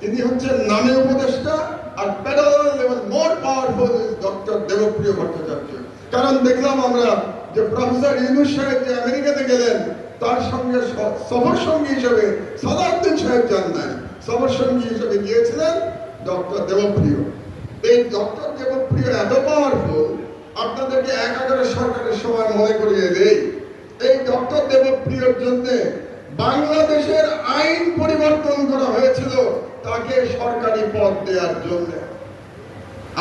তিনি হচ্ছেন নামে উপদেষ্টা আর parallel level more powerful doctor Debapriya Bhattacharya. কারণ দেখলাম আমরা যে প্রফেসর ইউনুস সাহেব যে আমেরিকাতে গেলেন, তার সঙ্গে সফর সঙ্গী হিসেবে সাদাউদ্দিন সাহেব যান নাই। সফর সঙ্গী হিসেবে গিয়েছিলেন ডক্টর দেবপ্রিয়। এই ডক্টর দেবপ্রিয় এত পাওয়ারফুল, আপনাদেরকে এক এগারো সরকারের সময় মনে করিয়ে দেই, এই ডক্টর দেবপ্রিয়র জন্য বাংলাদেশের আইন পরিবর্তন করা হয়েছিল তাকে সরকারি পদ দেওয়ার জন্য।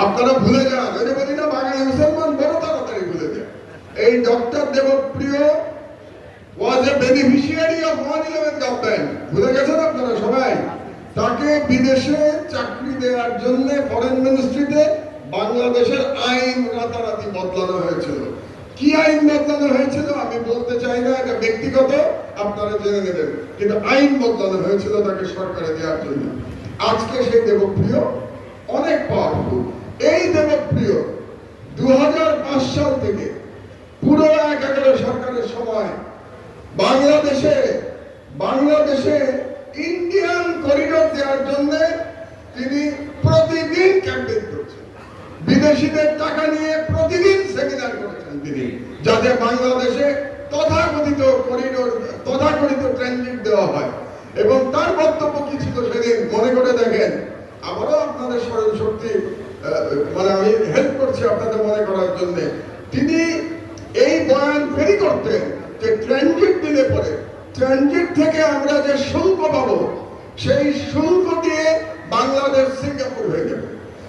আপনারা ভুলে যান যে বলি না বাঙালি মুসলমান, বড় তাড়াতাড়ি ভুলে যান। এই doctor Debapriya was a beneficiary of one eleven government ভুলে গেছেন আপনারা সবাই? তাকে বিদেশে চাকরি দেওয়ার জন্য ফরেন মিনিস্ট্রিতে বাংলাদেশের আইন রাতারাতি বদলানো হয়েছিল। কি আইন বদলানো হয়েছিল আমি বলতে চাই না, এটা ব্যক্তিগত। আপনারা জেনে নেবেন। কিন্তু আইন বদলানো হয়েছিল তাকে সরকারে দেওয়ার জন্য। আজকে সেই দেবপ্রিয় অনেক পাওয়ারফুল এই দেবপ্রিয় দু সাল থেকে পুরো এক এগারো সরকারের সময় বাংলাদেশে বাংলাদেশে ইন্ডিয়ান করিডোর দেওয়ার জন্য তিনি প্রতিদিন ক্যাম্পেইন করছেন। বিদেশিদের টাকা নিয়ে সেমিনার করেছেন তিনি, যাতে বাংলাদেশে তথাকথিত করিডোর তথাকথিত ট্রানজিট দেওয়া হয়। এবং তার বক্তব্য কি ছিল সেদিন মনে করে দেখেন, আবারও আপনাদের স্মরণ শক্তি মানে আমি হেল্প করছি আপনাদের মনে করার জন্য। তিনি এই বয়ান ফেরি করতেন যে ট্রানজিট দিলে পরে ট্রানজিট থেকে আমরা যে শুল্ক পাবো, সেই শুল্ক দিয়ে বাংলাদেশ সিঙ্গাপুর হয়ে যাবে।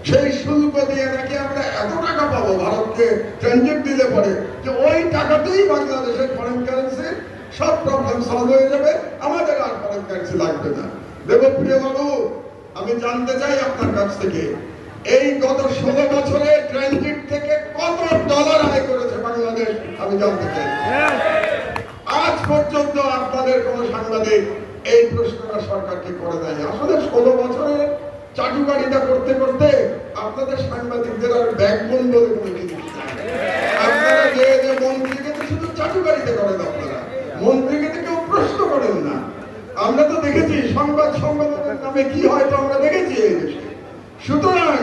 সেই শুল্ক দিয়ে নাকি আমরা এত টাকা পাবো ভারতকে ট্রানজিট দিলে পরে যে ওই টাকাতেই বাংলাদেশের ফরেন কারেন্সি সব প্রবলেম সলভ হয়ে যাবে। আমাদের আর ফরেন কারেন্সি লাগবে না। দেবপ্রিয় বাবু, আমি জানতে চাই আপনার কাছ থেকে, এই গত ষোলো বছরে ট্রানজিট থেকে কত ডলার আয় করেছে বাংলাদেশ? আমি জানতে চাই। আজ পর্যন্ত আপনাদের কোন সাংবাদিক এই প্রশ্নটা সরকারকে করে দেয় আসলে ষোলো বছরে চাটুকারিতা করতে করতে আপনাদের সাংবাদিকদের আর ব্যাকবোন বলে কোনো নাই। আপনারা যে যে মন্ত্রীকে তো শুধু চাটুকারিতা করেন আপনারা, মন্ত্রীকে তো কেউ প্রশ্ন করেন না আমরা তো দেখেছি, সংবাদ সংবাদের নামে কি হয় তো আমরা দেখেছি এই দেশে সুতরাং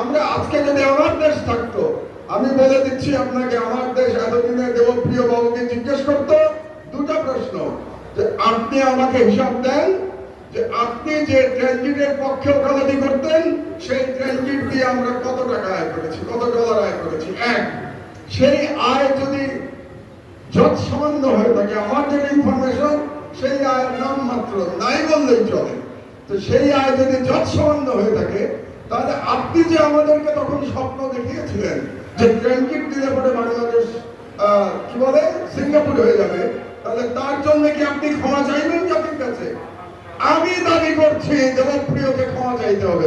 আমরা আজকে যদি আমার দেশ থাকতো, আমি বলে দিচ্ছি আপনাকে, আমার দেশ এতদিনে দেবপ্রিয় বাবুকে জিজ্ঞেস করতো দুটা প্রশ্ন, যে আপনি আমাকে হিসাব দেন যে আপনি যে ট্রানজিটের পক্ষে ওকালতি করতেন, সেই ট্রানজিট দিয়ে আমরা কত টাকা আয় করেছি? কত ডলার আয় করেছি? এক। সেই আয় যদি যত সামান্য হয়ে থাকে, আমার যে ইনফরমেশন সেই আয়ের নাম মাত্র নাই বললেই চলে। তো সেই আয় যদি যত সামান্য হয়ে থাকে, তাহলে আপনি যে আমাদেরকে তখন স্বপ্ন দেখিয়েছিলেন যে ট্রানজিট দিলে পরে বাংলাদেশ কি বলে, সিঙ্গাপুর হয়ে যাবে, তাহলে তার জন্য কি আপনি ক্ষমা চাইবেন জাতির কাছে? আমি দাবি করছি দেবপ্রিয়কে ক্ষমা চাইতে হবে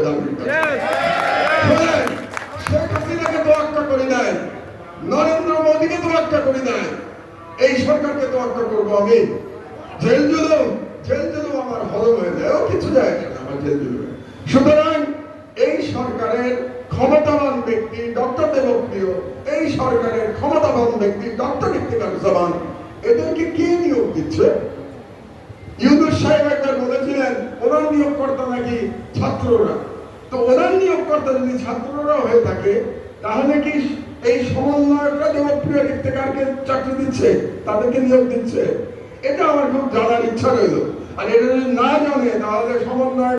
শেখ হাসিনাকে তোয়াক্কা করি নাই নরেন্দ্র মোদীকে তোয়াক্কা করি নাই এই সরকারকে তোয়াক্কা করব আমি। জেল জেল আমার হজম হয়ে যায়, ও কিছু যায় আমার জেল সুতরাং এই সরকারের ক্ষমতাবান ব্যক্তি ডক্টর দেবপ্রিয়, এই সরকারের ক্ষমতাবান ব্যক্তি ডক্টর ইফতিকার জামান, এদেরকে কে নিয়োগ দিচ্ছে? ইউনুস সাহেব একবার বলেছিলেন, ওনার নিয়োগকর্তা নাকি ছাত্ররা। তো ওনার নিয়োগকর্তা যদি ছাত্ররা হয়ে থাকে, তাহলে কি এই সমন্বয়করা জনপ্রিয় ইফতেকারকে চাকরি দিচ্ছে, তাদেরকে নিয়োগ দিচ্ছে? এটা আমার খুব জানার ইচ্ছা রইল। আর এটা যদি না জানে, তাহলে সমন্বয়